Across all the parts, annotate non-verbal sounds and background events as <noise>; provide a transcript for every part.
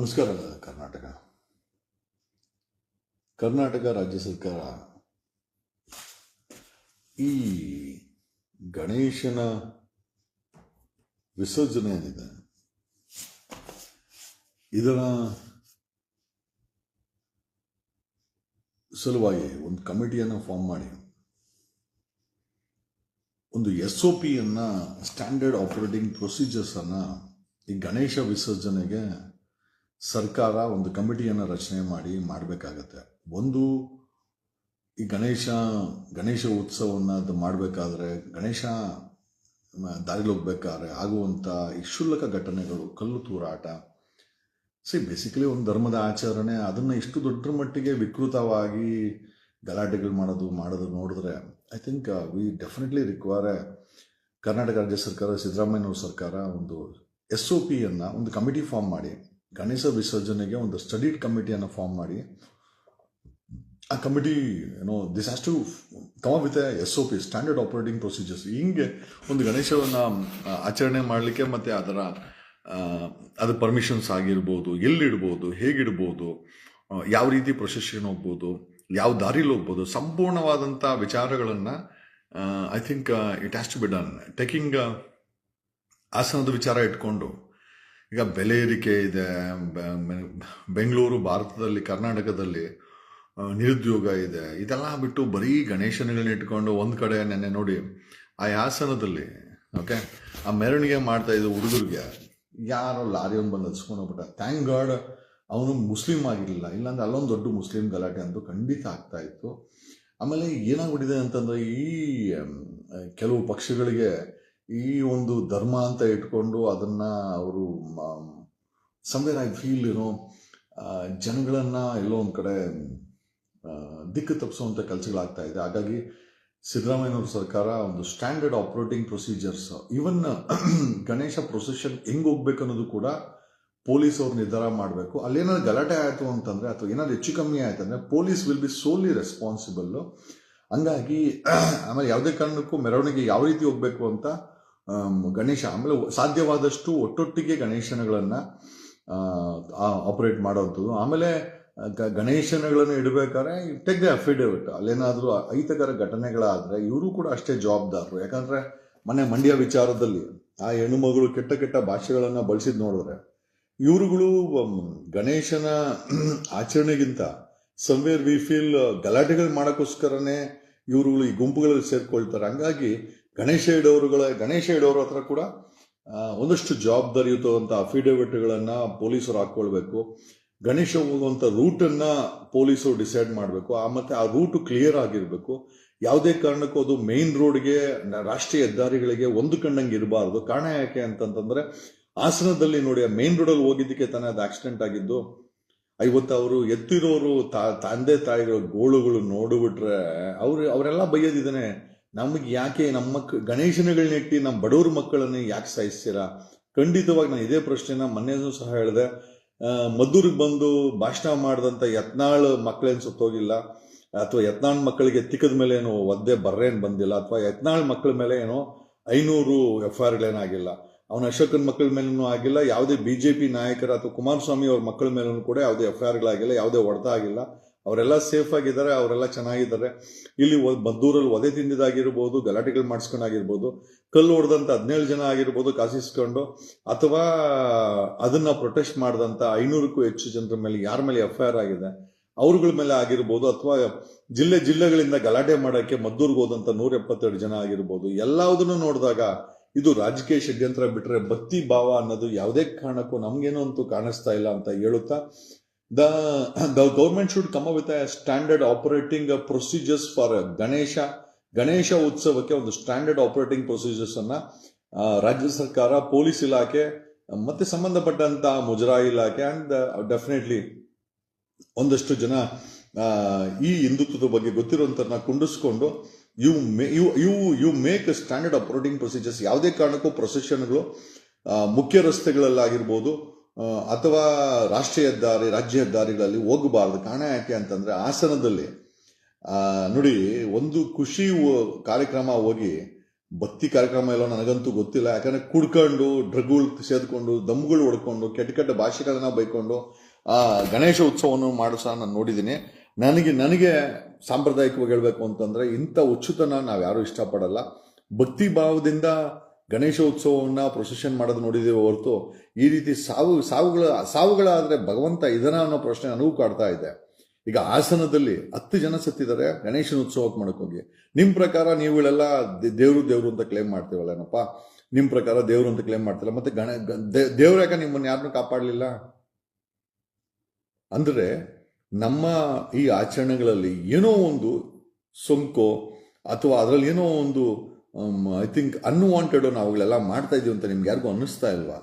ನಮಸ್ಕಾರ, ಕರ್ನಾಟಕ. ಕರ್ನಾಟಕ ರಾಜ್ಯ ಸರ್ಕಾರ ಈ ಗಣೇಶನ ವಿಸರ್ಜನೆ ಏನಿದೆ ಇದರ ಸಲುವಾಗಿ ಒಂದು ಕಮಿಟಿಯನ್ನು ಫಾರ್ಮ್ ಮಾಡಿ, ಒಂದು ಎಸ್ ಒ ಪಿಯನ್ನು ಸ್ಟ್ಯಾಂಡರ್ಡ್ ಆಪರೇಟಿಂಗ್ ಪ್ರೊಸೀಜರ್ಸನ್ನು ಈ ಗಣೇಶ ವಿಸರ್ಜನೆಗೆ ಸರ್ಕಾರ ಒಂದು ಕಮಿಟಿಯನ್ನು ರಚನೆ ಮಾಡಿ ಮಾಡಬೇಕಾಗತ್ತೆ. ಒಂದು ಈ ಗಣೇಶ ಗಣೇಶ ಉತ್ಸವವನ್ನು ಅದು ಮಾಡಬೇಕಾದ್ರೆ ಗಣೇಶ ದಾರಿಲಿ ಹೋಗ್ಬೇಕಾದ್ರೆ ಆಗುವಂಥ ಈ ಕ್ಷುಲ್ಲಕ ಘಟನೆಗಳು, ಕಲ್ಲು ತೂರಾಟ. ಸಿ ಬೇಸಿಕಲಿ ಒಂದು ಧರ್ಮದ ಆಚರಣೆ, ಅದನ್ನು ಇಷ್ಟು ದೊಡ್ಡ ಮಟ್ಟಿಗೆ ವಿಕೃತವಾಗಿ ಗಲಾಟೆಗಳು ಮಾಡೋದು ಮಾಡೋದು ನೋಡಿದ್ರೆ I think we definitely require Karnataka ರಾಜ್ಯ ಸರ್ಕಾರ, ಸಿದ್ದರಾಮಯ್ಯನವ್ರ ಸರ್ಕಾರ ಒಂದು ಎಸ್ ಒ ಪಿಯನ್ನು ಒಂದು ಕಮಿಟಿ ಫಾರ್ಮ್ ಮಾಡಿ. ಗಣೇಶ ವಿಸರ್ಜನೆಗೆ ಒಂದು ಸ್ಟಡಿಡ್ ಕಮಿಟಿಯನ್ನು ಫಾರ್ಮ್ ಮಾಡಿ. ಆ ಕಮಿಟಿ ಏನೋ this has to come with S O P standard operating procedures ಹಿಂಗೆ ಒಂದು ಗಣೇಶವನ್ನು ಆಚರಣೆ ಮಾಡಲಿಕ್ಕೆ ಮತ್ತು ಅದರ ಅದು ಪರ್ಮಿಷನ್ಸ್ ಆಗಿರ್ಬೋದು, ಎಲ್ಲಿಡ್ಬೋದು, ಹೇಗಿಡ್ಬೋದು ಯಾವ ರೀತಿ ಪ್ರೊಸೆಷನ್ ಹೋಗ್ಬೋದು, ಯಾವ ದಾರಿಲಿ ಹೋಗ್ಬೋದು ಸಂಪೂರ್ಣವಾದಂಥ ವಿಚಾರಗಳನ್ನು I think it has to be done taking ಆಸನದ ವಿಚಾರ ಇಟ್ಕೊಂಡು ಈಗ ಬೆಲೆ ಏರಿಕೆ ಇದೆ ಬೆಂಗಳೂರು, ಭಾರತದಲ್ಲಿ, ಕರ್ನಾಟಕದಲ್ಲಿ ನಿರುದ್ಯೋಗ ಇದೆ. ಇದೆಲ್ಲ ಬಿಟ್ಟು ಬರೀ ಗಣೇಶನಗಳನ್ನ ಇಟ್ಕೊಂಡು ಒಂದು ಕಡೆ ನೆನ್ನೆ ನೋಡಿ, ಆ ಆಸನದಲ್ಲಿ ಓಕೆ ಆ ಮೆರವಣಿಗೆ ಮಾಡ್ತಾ ಇದ್ದ ಹುಡುಗರಿಗೆ ಯಾರೋ ಲಾರಿ ಒಂದು ಬಂದು ಹಚ್ಕೊಂಡು ಹೋಗ್ಬಿಟ್ಟ. ಥ್ಯಾಂಕ್ ಗಾಡ್ ಅವನು ಮುಸ್ಲಿಂ ಆಗಿರಲಿಲ್ಲ. ಇಲ್ಲಾಂದ್ರೆ ಅಲ್ಲೊಂದು ದೊಡ್ಡ ಮುಸ್ಲಿಂ ಗಲಾಟೆ ಅಂತೂ ಖಂಡಿತ ಆಗ್ತಾ ಇತ್ತು. ಆಮೇಲೆ ಏನಾಗ್ಬಿಟ್ಟಿದೆ ಅಂತಂದರೆ ಈ ಕೆಲವು ಪಕ್ಷಗಳಿಗೆ ಈ ಒಂದು ಧರ್ಮ ಅಂತ ಇಟ್ಕೊಂಡು ಅದನ್ನ ಅವರು ಸಂವೇರ್ ಐ ಫೀಲ್ ಏನೋ ಜನಗಳನ್ನ ಎಲ್ಲೋ ಒಂದು ಕಡೆ ದಿಕ್ಕು ತಪ್ಪಿಸುವಂಥ ಕೆಲಸಗಳಾಗ್ತಾ ಇದೆ. ಹಾಗಾಗಿ ಸಿದ್ದರಾಮಯ್ಯನವ್ರ ಸರ್ಕಾರ ಒಂದು standard operating procedures even Ganesha procession ಹೆಂಗ್ ಹೋಗ್ಬೇಕು ಅನ್ನೋದು ಕೂಡ ಪೊಲೀಸ್ ಅವ್ರು ನಿರ್ಧಾರ ಮಾಡಬೇಕು. ಅಲ್ಲೇನಾದ್ರು ಗಲಾಟೆ ಆಯಿತು ಅಂತಂದ್ರೆ, ಅಥವಾ ಏನಾದ್ರು ಹೆಚ್ಚು ಕಮ್ಮಿ ಆಯ್ತು ಅಂದರೆ, police will be solely responsible ಹಂಗಾಗಿ, <clears throat> ಆಮೇಲೆ ಯಾವುದೇ ಕಾರಣಕ್ಕೂ ಮೆರವಣಿಗೆ ಯಾವ ರೀತಿ ಹೋಗ್ಬೇಕು ಅಂತ ಗಣೇಶ ಆಮೇಲೆ ಸಾಧ್ಯವಾದಷ್ಟು ಒಟ್ಟೊಟ್ಟಿಗೆ ಗಣೇಶನಗಳನ್ನು ಆಪರೇಟ್ ಮಾಡೋದು ಆಮೇಲೆ ಗಣೇಶನಗಳನ್ನು ಇಡಬೇಕಾದ್ರೆ ದ ಅಫಿಡೇವಿಟ್ ಅಲ್ಲೇನಾದರೂ ಅಹಿತಕರ ಘಟನೆಗಳಾದರೆ ಇವರು ಕೂಡ ಅಷ್ಟೇ ಜವಾಬ್ದಾರರು. ಯಾಕಂದರೆ ಮನೆ ಮಂಡ್ಯ ವಿಚಾರದಲ್ಲಿ ಆ ಹೆಣ್ಣುಮಗಳು ಕೆಟ್ಟ ಕೆಟ್ಟ ಭಾಷೆಗಳನ್ನು ಬಳಸಿದ್ ನೋಡಿದ್ರೆ ಇವರುಗಳು ಗಣೇಶನ <clears throat> ಆಚರಣೆಗಿಂತ ಸಂವೇರ್ ವಿ ಫೀಲ್ ಗಲಾಟೆಗಳು ಮಾಡೋಕ್ಕೋಸ್ಕರನೇ ಇವರುಗಳು ಈ ಗುಂಪುಗಳಲ್ಲಿ ಸೇರ್ಕೊಳ್ತಾರೆ. ಹಂಗಾಗಿ ಗಣೇಶ ಇಡೋರುಗಳ, ಗಣೇಶ ಇಡೋರ ಹತ್ರ ಕೂಡ ಒಂದಷ್ಟು ಜವಾಬ್ದಾರಿಯುತವಂತ ಅಫಿಡವಿಟ್ಗಳನ್ನು ಪೊಲೀಸರು ಹಾಕ್ಕೊಳ್ಬೇಕು. ಗಣೇಶ ಹೋಗುವಂತ ರೂಟನ್ನು ಪೊಲೀಸರು ಡಿಸೈಡ್ ಮಾಡಬೇಕು. ಆ, ಮತ್ತೆ ಆ ರೂಟ್ ಕ್ಲಿಯರ್ ಆಗಿರಬೇಕು. ಯಾವುದೇ ಕಾರಣಕ್ಕೂ ಅದು ಮೇನ್ ರೋಡ್ಗೆ ರಾಷ್ಟ್ರೀಯ ಹೆದ್ದಾರಿಗಳಿಗೆ ಒಂದು ಕಂಡಂಗೆ ಇರಬಾರ್ದು. ಕಾರಣ ಯಾಕೆ ಅಂತಂತಂದರೆ, ಹಾಸನದಲ್ಲಿ ನೋಡಿ, ಆ ಮೇನ್ ರೋಡಲ್ಲಿ ಹೋಗಿದ್ದಕ್ಕೆ ತಾನೇ ಅದು ಆಕ್ಸಿಡೆಂಟ್ ಆಗಿದ್ದು, ಐವತ್ತು ಅವರು ಎತ್ತಿರೋರು ತಾ- ತಂದೆ ತಾಯಿಗಳ ಗೋಳುಗಳು ನೋಡಿಬಿಟ್ರೆ, ಅವ್ರು, ಅವರೆಲ್ಲ ಬೈಯೋದಿದ್ದಾನೆ ನಮಗೆ ಯಾಕೆ ನಮ್ಮ ಮಕ್ಕ ಗಣೇಶನಗಳನ್ನ ಇಟ್ಟು ನಮ್ಮ ಬಡವ್ರ ಮಕ್ಕಳನ್ನು ಯಾಕೆ ಸಾಯಿಸ್ತೀರಾ? ಖಂಡಿತವಾಗಿ ನಾನು ಇದೇ ಪ್ರಶ್ನೆನ ಮೊನ್ನೆನೂ ಸಹ ಹೇಳಿದೆ. ಮದ್ದೂರಿಗೆ ಬಂದು ಭಾಷಣ ಮಾಡಿದಂಥ ಯತ್ನಾಳ್ ಮಕ್ಕಳೇನು ಸುತ್ತೋಗಿಲ್ಲ, ಅಥವಾ ಯತ್ನಾಳ್ ಮಕ್ಕಳಿಗೆ ತಿಕ್ಕದ ಮೇಲೆ ಏನು ಒದ್ದೆ ಬರ್ರೇನು ಬಂದಿಲ್ಲ, ಅಥವಾ ಯತ್ನಾಳ್ ಮಕ್ಕಳ ಮೇಲೆ ಏನು ಐನೂರು ಎಫ್ ಆರ್ಗಳೇನಾಗಿಲ್ಲ ಅವನ ಅಶೋಕನ ಮಕ್ಕಳ ಮೇಲೂ ಆಗಿಲ್ಲ, ಯಾವುದೇ ಬಿ ಜೆ ಪಿ ನಾಯಕರ ಅಥವಾ ಕುಮಾರಸ್ವಾಮಿ ಅವ್ರ ಮಕ್ಕಳ ಮೇಲೂ ಕೂಡ ಯಾವುದೇ ಎಫ್ ಐ ಆರ್ಗಳಾಗಿಲ್ಲ ಯಾವುದೇ ಹೊಡೆತ ಆಗಿಲ್ಲ. ಅವರೆಲ್ಲ ಸೇಫ್ ಆಗಿದ್ದಾರೆ, ಅವರೆಲ್ಲ ಚೆನ್ನಾಗಿದ್ದಾರೆ. ಇಲ್ಲಿ ಮದ್ದೂರಲ್ಲಿ ಒದೆ ತಿಂದಿದ್ದಾಗಿರ್ಬೋದು, ಗಲಾಟೆಗಳು ಮಾಡಿಸ್ಕೊಂಡಾಗಿರ್ಬೋದು, ಕಲ್ಲು ಹೊಡೆದಂಥ ಹದಿನೇಳು ಜನ ಆಗಿರ್ಬೋದು ಕಾಸಿಸ್ಕೊಂಡು, ಅಥವಾ ಅದನ್ನ ಪ್ರೊಟೆಸ್ಟ್ ಮಾಡಿದಂಥ ಐನೂರಕ್ಕೂ ಹೆಚ್ಚು ಜನರ ಮೇಲೆ ಯಾರ ಮೇಲೆ ಎಫ್ ಐ ಆರ್ ಆಗಿದೆ, ಅವ್ರಗಳ ಮೇಲೆ ಆಗಿರ್ಬೋದು, ಅಥವಾ ಜಿಲ್ಲೆ ಜಿಲ್ಲೆಗಳಿಂದ ಗಲಾಟೆ ಮಾಡೋಕ್ಕೆ ಮದ್ದೂರ್ಗೆ ಹೋದಂಥ ನೂರ ಎಪ್ಪತ್ತೆರಡು ಜನ ಆಗಿರ್ಬೋದು ಎಲ್ಲದನ್ನು ನೋಡಿದಾಗ ಇದು ರಾಜಕೀಯ ಷಡ್ಯಂತ್ರ ಬಿಟ್ಟರೆ ಭಕ್ತಿ ಭಾವ ಅನ್ನೋದು ಯಾವುದೇ ಕಾರಣಕ್ಕೂ ನಮಗೇನೋ ಅಂತೂ ಕಾಣಿಸ್ತಾ ಇಲ್ಲ ಅಂತ ಹೇಳುತ್ತಾ the the government should come a standard operating procedures for Ganesha Ganesha ಉತ್ಸವಕ್ಕೆ ಒಂದು ಸ್ಟ್ಯಾಂಡರ್ಡ್ ಆಪರೇಟಿಂಗ್ ಪ್ರೊಸೀಜರ್ಸ್ ಅನ್ನ ರಾಜ್ಯ ಸರ್ಕಾರ ಪೊಲೀಸ್ ಇಲಾಖೆ, ಮತ್ತೆ ಸಂಬಂಧಪಟ್ಟಂತ ಮುಜರಾಯಿ ಇಲಾಖೆ ಅಂಡ್ ಡೆಫಿನೆಟ್ಲಿ ಒಂದಷ್ಟು ಜನ ಈ ಹಿಂದುತ್ವದ ಬಗ್ಗೆ ಗೊತ್ತಿರುವಂತರನ್ನ ಕುಂಡಿಸ್ಕೊಂಡು you may you you you make standard operating procedures ಯಾವುದೇ ಕಾರಣಕ್ಕೂ ಪ್ರೊಸೆಷನ್ಗಳು ಮುಖ್ಯ ರಸ್ತೆಗಳಲ್ಲಾಗಿರ್ಬೋದು ಅಥವಾ ರಾಷ್ಟ್ರೀಯ ಹೆದ್ದಾರಿ, ರಾಜ್ಯ ಹೆದ್ದಾರಿಗಳಲ್ಲಿ ಹೋಗಬಾರ್ದು. ಕಾರಣ ಯಾಕೆ ಅಂತಂದ್ರೆ ಹಾಸನದಲ್ಲಿ ನೋಡಿ, ಒಂದು ಖುಷಿ ಕಾರ್ಯಕ್ರಮ ಹೋಗಿ, ಭಕ್ತಿ ಕಾರ್ಯಕ್ರಮ ಇಲ್ಲ ನನಗಂತೂ ಗೊತ್ತಿಲ್ಲ. ಯಾಕಂದ್ರೆ ಕುಡ್ಕೊಂಡು, ಡ್ರಗ್ಗಳು ಸೇದ್ಕೊಂಡು, ದಮ್ಗಳು ಹೊಡ್ಕೊಂಡು, ಕೆಟ್ಟ ಕೆಟ್ಟ ಭಾಷೆಗಳನ್ನ ಬೈಕೊಂಡು, ಆ, ಗಣೇಶ ಉತ್ಸವವನ್ನು ಮಾಡೋ ಸಹ ನಾನು ನೋಡಿದ್ದೀನಿ. ನನಗೆ ನನಗೆ ಸಾಂಪ್ರದಾಯಿಕವಾಗಿ ಹೇಳಬೇಕು ಅಂತಂದ್ರೆ ಇಂಥ ಉಚ್ಚುತನ ನಾವು ಯಾರು ಇಷ್ಟಪಡಲ್ಲ. ಭಕ್ತಿ ಭಾವದಿಂದ ಗಣೇಶ ಉತ್ಸವವನ್ನು ಪ್ರೊಸೆಷನ್ ಮಾಡೋದು ನೋಡಿದ್ದೇವೆ ಹೊರತು, ಈ ರೀತಿ ಸಾವು, ಸಾವುಗಳ, ಸಾವುಗಳಾದರೆ ಭಗವಂತ ಇದನ್ನ ಅನ್ನೋ ಪ್ರಶ್ನೆ ಅನುವು ಕಾಡ್ತಾ ಇದೆ. ಈಗ ಹಾಸನದಲ್ಲಿ ಹತ್ತು ಜನ ಸತ್ತಿದ್ದಾರೆ, ಗಣೇಶನ ಉತ್ಸವಕ್ಕೆ ಮಾಡೋಕ್ಕೋಗಿ ನಿಮ್ಮ ನಿಮ್ ಪ್ರಕಾರ ನೀವುಗಳೆಲ್ಲ ದೇವರು ದೇವರು ಅಂತ ಕ್ಲೇಮ್ ಮಾಡ್ತೀವಲ್ಲ ಏನಪ್ಪ? ನಿಮ್ಮ ಪ್ರಕಾರ ದೇವರು ಅಂತ ಕ್ಲೇಮ್ ಮಾಡ್ತಿಲ್ಲ ಮತ್ತೆ ಗಣ ದೇವ್ರು ಯಾಕೆ ನಿಮ್ಮನ್ನು ಯಾರನ್ನೂ ಕಾಪಾಡಲಿಲ್ಲ? ಅಂದರೆ ನಮ್ಮ ಈ ಆಚರಣೆಗಳಲ್ಲಿ ಏನೋ ಒಂದು ಸೋಂಕು, ಅಥವಾ ಅದರಲ್ಲಿ ಏನೋ ಒಂದು ಐ ಥಿಂಕ್ ಅನ್ವಾಂಟೆಡ್ ನಾವುಗಳೆಲ್ಲ ಮಾಡ್ತಾ ಇದೀವಿ ಅಂತ ನಿಮ್ಗೆ ಯಾರಿಗೂ ಅನ್ನಿಸ್ತಾ ಇಲ್ವಾ?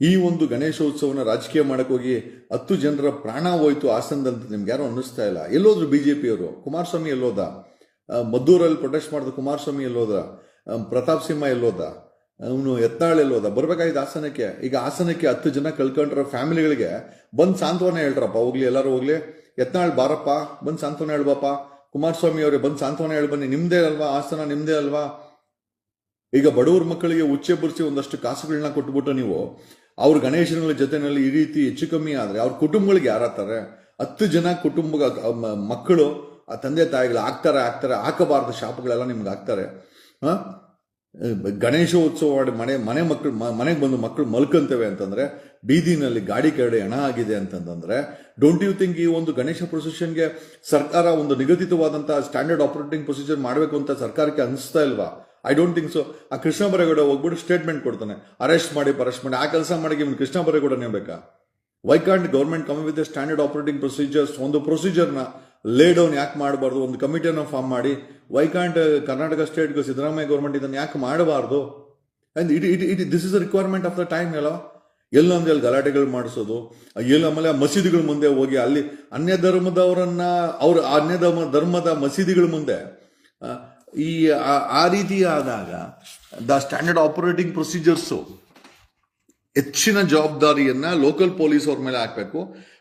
ಈ ಒಂದು ಗಣೇಶೋತ್ಸವನ ರಾಜಕೀಯ ಮಾಡಕ್ ಹೋಗಿ ಹತ್ತು ಜನರ ಪ್ರಾಣ ಹೋಯ್ತು ಹಾಸನದಂತ ನಿಮ್ಗೆ ಯಾರು ಅನ್ನಿಸ್ತಾ ಇಲ್ಲ? ಎಲ್ಲೋದ್ರು ಪಿಯವರು ಕುಮಾರಸ್ವಾಮಿ ಎಲ್ಲೋದ? ಮದ್ದೂರಲ್ಲಿ ಪ್ರೊಟೆಸ್ಟ್ ಮಾಡಿದ ಕುಮಾರಸ್ವಾಮಿ ಎಲ್ಲೋದ? ಪ್ರತಾಪ್ ಸಿಂಹ ಎಲ್ಲೋದ? ಅವನು ಎತ್ತಾಳೆ ಎಲ್ಲೋದ? ಬರ್ಬೇಕಾಯ್ತು ಹಾಸನಕ್ಕೆ. ಈಗ ಹಾಸನಕ್ಕೆ ಹತ್ತು ಜನ ಕಳ್ಕೊಂಡ್ರ ಫ್ಯಾಮಿಲಿಗಳಿಗೆ ಬಂದು ಸಾಂತ್ವನ ಹೇಳ್ರಪ್ಪ. ಹೋಗ್ಲಿ, ಎಲ್ಲರೂ ಹೋಗ್ಲಿ. ಎತ್ನಾಳ್ ಬಾರಪ್ಪ. ಬಂದು ಸಾಂತ್ವನ ಹೇಳ್ಬಪ್ಪ ಕುಮಾರಸ್ವಾಮಿ ಅವರೇ, ಬಂದು ಸಾಂತ್ವನ ಹೇಳಿ ಬನ್ನಿ. ನಿಮ್ದೇ ಅಲ್ವಾ? ಆಸನ ನಿಮ್ದೇ ಅಲ್ವಾ? ಈಗ ಬಡವ್ರ ಮಕ್ಕಳಿಗೆ ಉಚ್ಚೆ ಬರಿಸಿ ಒಂದಷ್ಟು ಕಾಸುಗಳನ್ನ ಕೊಟ್ಬಿಟ್ಟು ನೀವು, ಅವ್ರ ಗಣೇಶನ ಜೊತೆನಲ್ಲಿ ಈ ರೀತಿ ಹೆಚ್ಚು ಕಮ್ಮಿ ಆದ್ರೆ, ಅವ್ರ ಕುಟುಂಬಗಳಿಗೆ ಯಾರಾಗ್ತಾರೆ? ಹತ್ತು ಜನ ಕುಟುಂಬ ಮಕ್ಕಳು, ಆ ತಂದೆ ತಾಯಿಗಳು ಆಗ್ತಾರೆ ಆಗ್ತಾರೆ, ಹಾಕಬಾರ್ದು ಶಾಪಗಳೆಲ್ಲ ನಿಮ್ಗೆ ಆಗ್ತಾರೆ? ಗಣೇಶೋತ್ಸವ ಮಾಡಿ ಮನೆ ಮನೆ ಮಕ್ಕಳು ಮನೆಗೆ ಬಂದು ಮಕ್ಕಳು ಮಲ್ಕೊಂತೇವೆ ಅಂತಂದ್ರೆ ಬೀದಿನಲ್ಲಿ ಗಾಡಿ ಕೆರಡೆ ಹಣ ಆಗಿದೆ ಅಂತಂದ್ರೆ ಡೋಂಟ್ ಯು ಥಿಂಕ್ ಈ ಒಂದು ಗಣೇಶ ಪ್ರೊಸೆಷನ್ಗೆ ಸರ್ಕಾರ ಒಂದು ನಿಗದಿತವಾದಂತಹ ಸ್ಟ್ಯಾಂಡರ್ಡ್ ಆಪರೇಟಿಂಗ್ ಪ್ರೊಸೀಜರ್ ಮಾಡಬೇಕು ಅಂತ ಸರ್ಕಾರಕ್ಕೆ ಅನಿಸ್ತಾ ಇಲ್ವಾ? ಐ ಡೋಂಟ್ ಥಿಂಕ್ ಸೊ ಆ ಕೃಷ್ಣ ಬರೇಗೌಡ ಹೋಗ್ಬಿಟ್ಟು ಸ್ಟೇಟ್ಮೆಂಟ್ ಕೊಡ್ತಾನೆ. ಅರೆಸ್ಟ್ ಮಾಡಿ ಅರೆಸ್ಟ್ ಮಾಡಿ, ಆ ಕೆಲಸ ಮಾಡಿ ಇವನು ಕೃಷ್ಣ ಬರೇಗೌಡ ಬೇಕಾ why can't government come with standard operating procedures ಒಂದು ಪ್ರೊಸೀಜರ್ನ ಲೇ ಡೌನ್ ಯಾಕೆ ಮಾಡಬಾರ್ದು? ಒಂದು ಕಮಿಟಿಯನ್ನು ಫಾರ್ಮ್ ಮಾಡಿ. Why can't Karnataka state Siddaramaiah government ಇದನ್ನು ಯಾಕೆ ಮಾಡಬಾರ್ದು? And it it it this is a requirement of the time ಎಲ್ಲ ಎಲ್ಲೊಂದು ಅಲ್ಲಿ ಗಲಾಟೆಗಳು ಮಾಡಿಸೋದು, ಎಲ್ಲ ಆಮೇಲೆ ಮಸೀದಿಗಳ ಮುಂದೆ ಹೋಗಿ ಅಲ್ಲಿ ಅನ್ಯ ಧರ್ಮದವರನ್ನ ಅವ್ರ ಅನ್ಯ ಧರ್ಮ ಧರ್ಮದ ಮಸೀದಿಗಳ ಮುಂದೆ ಈ ಆ ರೀತಿ ಆದಾಗ ದ ಸ್ಟ್ಯಾಂಡರ್ಡ್ ಆಪರೇಟಿಂಗ್ ಪ್ರೊಸೀಜರ್ಸು ಹೆಚ್ಚಿನ ಜವಾಬ್ದಾರಿಯನ್ನ ಲೋಕಲ್ ಪೊಲೀಸ್ ಅವ್ರ ಮೇಲೆ ಹಾಕಬೇಕು.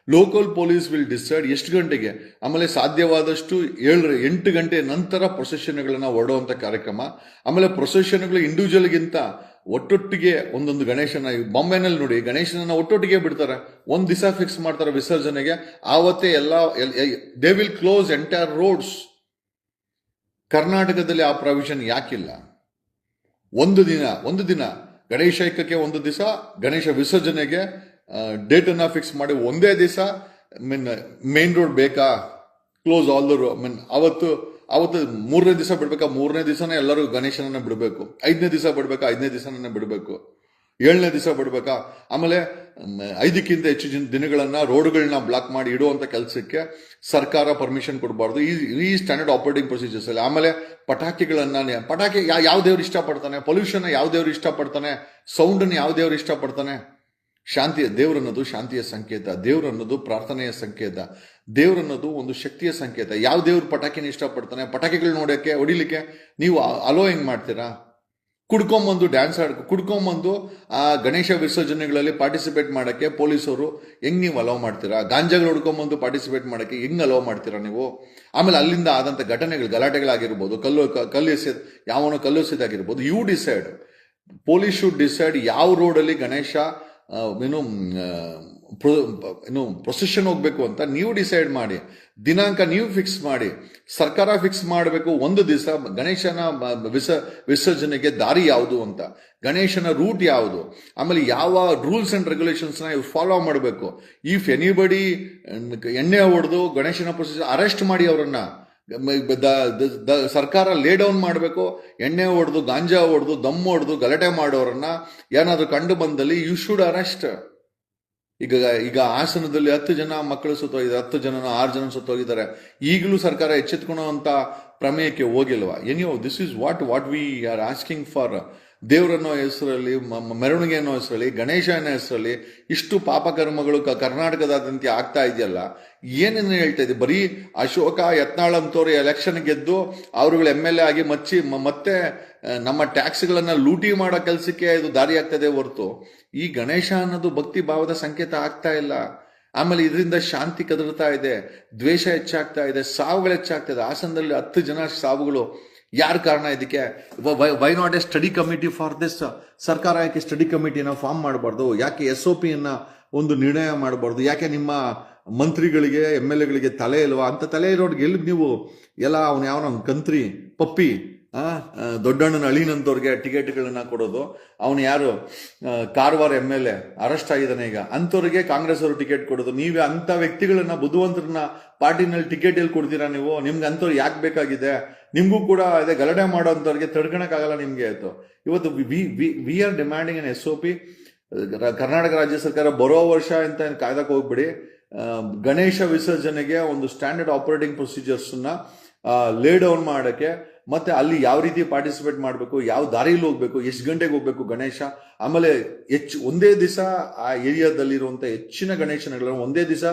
ಲೋಕಲ್ ಪೊಲೀಸ್ ವಿಲ್ ಡಿಸೈಡ್ ಎಷ್ಟು ಗಂಟೆಗೆ. ಆಮೇಲೆ ಸಾಧ್ಯವಾದಷ್ಟು ಏಳು ಎಂಟು ಗಂಟೆ ನಂತರ ಪ್ರೊಸೆಷನ್ಗಳನ್ನು ಹೊರಡುವಂಥ ಕಾರ್ಯಕ್ರಮ. ಆಮೇಲೆ ಪ್ರೊಸೆಷನ್ಗಳು ಇಂಡಿವಿಜುವಲ್ಗಿಂತ ಒಟ್ಟೊಟ್ಟಿಗೆ ಒಂದೊಂದು ಗಣೇಶನ ಬಾಂಬೆನಲ್ಲಿ ನೋಡಿ, ಗಣೇಶನನ್ನ ಒಟ್ಟೊಟ್ಟಿಗೆ ಬಿಡ್ತಾರೆ. ಒಂದು ದಿವಸ ಫಿಕ್ಸ್ ಮಾಡ್ತಾರೆ ವಿಸರ್ಜನೆಗೆ. ಆವತ್ತೇ ಎಲ್ಲ they will close entire roads ಕರ್ನಾಟಕದಲ್ಲಿ ಆ ಪ್ರಾವಿಷನ್ ಯಾಕಿಲ್ಲ. ಒಂದು ದಿನ ಒಂದು ದಿನ ಗಣೇಶ ಐಕ್ಯಕ್ಕೆ ಒಂದು ದಿವಸ ಗಣೇಶ ವಿಸರ್ಜನೆಗೆ ಡೇಟ್ ಅನ್ನ ಫಿಕ್ಸ್ ಮಾಡಿ ಒಂದೇ ದಿವಸ ಮೀನ್ ಮೇನ್ ರೋಡ್ ಬೇಕಾ? ಕ್ಲೋಸ್ ಆಲ್ ದ ಮೀನ್ ಅವತ್ತು ಅವತ್ತು ಮೂರನೇ ದಿವಸ ಬಿಡ್ಬೇಕಾ? ಮೂರನೇ ದಿವಸನ ಎಲ್ಲರೂ ಗಣೇಶನನ್ನ ಬಿಡಬೇಕು. ಐದನೇ ದಿವಸ ಬಿಡ್ಬೇಕಾ? ಐದನೇ ದಿವಸನನ್ನ ಬಿಡಬೇಕು. ಏಳನೇ ದಿವಸ ಬಿಡ್ಬೇಕಾ? ಆಮೇಲೆ ಐದಕ್ಕಿಂತ ಹೆಚ್ಚು ಜನ ದಿನಗಳನ್ನ ರೋಡ್ಗಳನ್ನ ಬ್ಲಾಕ್ ಮಾಡಿ ಇಡುವಂತ ಕೆಲಸಕ್ಕೆ ಸರ್ಕಾರ ಪರ್ಮಿಷನ್ ಕೊಡಬಾರ್ದು. ಈ ಈ ಸ್ಟ್ಯಾಂಡರ್ಡ್ ಆಪರೇಟಿಂಗ್ ಪ್ರೊಸೀಜರ್ಸ್ ಅಲ್ಲಿ. ಆಮೇಲೆ ಪಟಾಕಿಗಳನ್ನ ಪಟಾಕಿ ಯಾವ ದೇವ್ರು ಇಷ್ಟಪಡ್ತಾನೆ? ಪೊಲ್ಯೂಷನ್ ಯಾವ ದೇವ್ರು ಇಷ್ಟಪಡ್ತಾನೆ? ಸೌಂಡ್ ಯಾವ ದೇವ್ರು ಇಷ್ಟಪಡ್ತಾನೆ? ಶಾಂತಿಯ ದೇವರನ್ನೋದು ಶಾಂತಿಯ ಸಂಕೇತ ದೇವರನ್ನೋದು ಪ್ರಾರ್ಥನೆಯ ಸಂಕೇತ ದೇವರನ್ನೋದು ಒಂದು ಶಕ್ತಿಯ ಸಂಕೇತ. ಯಾವ ದೇವ್ರು ಪಟಾಕಿನ ಇಷ್ಟಪಡ್ತಾನೆ, ಪಟಾಕಿಗಳು ನೋಡೋಕ್ಕೆ ಹೊಡಿಲಿಕ್ಕೆ? ನೀವು ಅಲೋ ಅಲೋಯಿಂಗ್ ಮಾಡ್ತೀರಾ? ಕುಡ್ಕೊಂಬಂದು ಡ್ಯಾನ್ಸ್ ಆಡ್, ಕುಡ್ಕೊಂಬಂದು ಆ ಗಣೇಶ ವಿಸರ್ಜನೆಗಳಲ್ಲಿ ಪಾರ್ಟಿಸಿಪೇಟ್ ಮಾಡೋಕ್ಕೆ ಪೊಲೀಸರು ಹೆಂಗ್ ನೀವು ಅಲೋ ಮಾಡ್ತೀರಾ? ಗಾಂಜಾಗಳು ಹುಡ್ಕೊಂಬಂದು ಪಾರ್ಟಿಸಿಪೇಟ್ ಮಾಡೋಕ್ಕೆ ಹೆಂಗ್ ಅಲೋ ಮಾಡ್ತೀರಾ ನೀವು? ಆಮೇಲೆ ಅಲ್ಲಿಂದ ಆದಂಥ ಘಟನೆಗಳು, ಗಲಾಟೆಗಳಾಗಿರ್ಬೋದು, ಕಲ್ಲು ಕಲ್ಲು ಎಸೆದ, ಯಾವನೋ ಕಲ್ಲು ಎಸೆದಾಗಿರ್ಬೋದು you decide police should decide ಯಾವ ರೋಡಲ್ಲಿ ಗಣೇಶ ಏನು ಪ್ರೊ- ಏನು ಪ್ರೊಸೆಷನ್ ಹೋಗ್ಬೇಕು ಅಂತ ನೀವು ಡಿಸೈಡ್ ಮಾಡಿ, ದಿನಾಂಕ ನೀವು ಫಿಕ್ಸ್ ಮಾಡಿ, ಸರ್ಕಾರ ಫಿಕ್ಸ್ ಮಾಡಬೇಕು ಒಂದು ದಿವಸ, ಗಣೇಶನ ವಿಸ, ವಿಸರ್ಜನೆಗೆ ದಾರಿ ಯಾವುದು ಅಂತ. ಗಣೇಶನ ರೂಟ್ ಯಾವುದು? ಆಮೇಲೆ ಯಾವ ರೂಲ್ಸ್ ಅಂಡ್ ರೆಗ್ಯುಲೇಷನ್ಸ್ನ ಇವ್ರು ಫಾಲೋ ಮಾಡಬೇಕು? ಇಫ್ ಎನಿಬಡಿ ಎಣ್ಣೆ ಹೊಡೆದು ಗಣೇಶನ ಪ್ರೊಸೆಸ್ ಅರೆಸ್ಟ್ ಮಾಡಿ ಅವರನ್ನ. ಸರ್ಕಾರ ಲೇ ಡೌನ್ ಮಾಡಬೇಕು, ಎಣ್ಣೆ ಹೊಡೆದು ಗಾಂಜಾ ಹೊಡೆದು ದಮ್ ಹೊಡೆದು ಗಲಾಟೆ ಮಾಡೋರನ್ನ ಏನಾದರೂ ಕಂಡು ಬಂದಲ್ಲಿ ಯು ಶುಡ್ ಅರೆಸ್ಟ್ ಈಗ ಈಗ ಹಾಸನದಲ್ಲಿ ಹತ್ತು ಜನ ಮಕ್ಕಳು ಸುತ್ತೋಗಿದ್ದಾರೆ, ಹತ್ತು ಜನ ಆರು ಜನ ಸುತ್ತೋಗಿದ್ದಾರೆ. ಈಗಲೂ ಸರ್ಕಾರ ಎಚ್ಚೆತ್ಕೊಳ್ಳುವಂತ ಪ್ರಮೇಯಕ್ಕೆ ಹೋಗಿಲ್ವಾ? Anyway this is what what we are asking for ದೇವರನ್ನೋ ಹೆಸರಲ್ಲಿ ಮೆರವಣಿಗೆ ಅನ್ನೋ ಹೆಸರಲ್ಲಿ ಗಣೇಶ ಅನ್ನೋ ಹೆಸರಲ್ಲಿ ಇಷ್ಟು ಪಾಪಕರ್ಮಗಳು ಕ- ಕರ್ನಾಟಕದಾದ್ಯಂತ ಆಗ್ತಾ ಇದೆಯಲ್ಲ ಏನೇನು ಹೇಳ್ತಾ ಇದೆ? ಬರೀ ಅಶೋಕ ಯತ್ನಾಳ್ ಎಲೆಕ್ಷನ್ ಗೆದ್ದು ಅವರುಗಳು ಎಂ ಎಲ್ ಎ ಆಗಿ ಮಚ್ಚಿ ಮತ್ತೆ ನಮ್ಮ ಟ್ಯಾಕ್ಸ್ಗಳನ್ನ ಲೂಟಿ ಮಾಡೋ ಕೆಲಸಕ್ಕೆ ಇದು ದಾರಿ ಆಗ್ತದೆ ಹೊರತು. ಈ ಗಣೇಶ ಅನ್ನೋದು ಭಕ್ತಿ ಭಾವದ ಸಂಕೇತ ಆಗ್ತಾ ಇಲ್ಲ. ಆಮೇಲೆ ಇದರಿಂದ ಶಾಂತಿ ಕದರ್ತಾ ಇದೆ, ದ್ವೇಷ ಹೆಚ್ಚಾಗ್ತಾ ಇದೆ, ಸಾವುಗಳು ಹೆಚ್ಚಾಗ್ತಾ ಇದೆ. ಹಾಸನದಲ್ಲಿ ಹತ್ತು ಜನ ಸಾವುಗಳು ಯಾರು ಕಾರಣ ಇದಕ್ಕೆ? Why not a study committee for this ಸರ್ಕಾರ ಯಾಕೆ ಸ್ಟಡಿ ಕಮಿಟಿನ ಫಾರ್ಮ್ ಮಾಡಬಾರ್ದು? ಯಾಕೆ ಎಸ್ ಒ ಪಿಯನ್ನು ಒಂದು ನಿರ್ಣಯ ಮಾಡಬಾರ್ದು? ಯಾಕೆ ನಿಮ್ಮ ಮಂತ್ರಿಗಳಿಗೆ ಎಂ ಎಲ್ ಎಗಳಿಗೆ ತಲೆ ಇಲ್ವಾ? ಅಂತ ತಲೆ ಇರೋರಿಗೆ ಎಲ್ಲಿ ನೀವು ಎಲ್ಲ ಅವನು ಯಾವನ ಕಂತ್ರಿ, ಪಪ್ಪಿ ದೊಡ್ಡಣ್ಣನ ಅಳಿನಂತವ್ರಿಗೆ ಟಿಕೆಟ್ಗಳನ್ನ ಕೊಡೋದು. ಅವನು ಯಾರು? Karwar M L A, arrest ಆಗಿದ್ದಾನೆ ಈಗ. ಅಂಥವ್ರಿಗೆ ಕಾಂಗ್ರೆಸ್ ಅವರು ಟಿಕೆಟ್ ಕೊಡೋದು. ನೀವೇ ಅಂತ ವ್ಯಕ್ತಿಗಳನ್ನ, ಬುದ್ಧಿವಂತರನ್ನ ಪಾರ್ಟಿನಲ್ಲಿ ಟಿಕೆಟ್ ಎಲ್ಲಿ ಕೊಡ್ತೀರಾ ನೀವು? ನಿಮ್ಗೆ ಅಂಥವ್ರು ಯಾಕೆ ಬೇಕಾಗಿದೆ? ನಿಮಗೂ ಕೂಡ ಅದೇ ಗಲಾಟೆ ಮಾಡೋಂಥವ್ರಿಗೆ ತಡ್ಕೊಳಕ್ಕಾಗಲ್ಲ ನಿಮಗೆ ಆಯಿತು. ಇವತ್ತು we we are demanding an S O P. Karnataka ರಾಜ್ಯ ಸರ್ಕಾರ ಬರೋ ವರ್ಷ ಅಂತ ಕಾಯ್ದಕ್ಕೆ ಹೋಗ್ಬಿಡಿ. ಗಣೇಶ ವಿಸರ್ಜನೆಗೆ ಒಂದು ಸ್ಟ್ಯಾಂಡರ್ಡ್ ಆಪರೇಟಿಂಗ್ ಪ್ರೊಸೀಜರ್ಸ್ನ ಲೇ ಡೌನ್ ಮಾಡೋಕ್ಕೆ ಮತ್ತೆ ಅಲ್ಲಿ ಯಾವ ರೀತಿ ಪಾರ್ಟಿಸಿಪೇಟ್ ಮಾಡಬೇಕು, ಯಾವ ದಾರಿಯಲ್ಲಿ ಹೋಗ್ಬೇಕು, ಎಷ್ಟು ಗಂಟೆಗೆ ಹೋಗ್ಬೇಕು ಗಣೇಶ? ಆಮೇಲೆ ಹೆಚ್ಚು, ಒಂದೇ ದಿವಸ ಆ ಏರಿಯಾದಲ್ಲಿರುವಂಥ ಹೆಚ್ಚಿನ ಗಣೇಶನಗಳನ್ನು ಒಂದೇ ದಿವಸ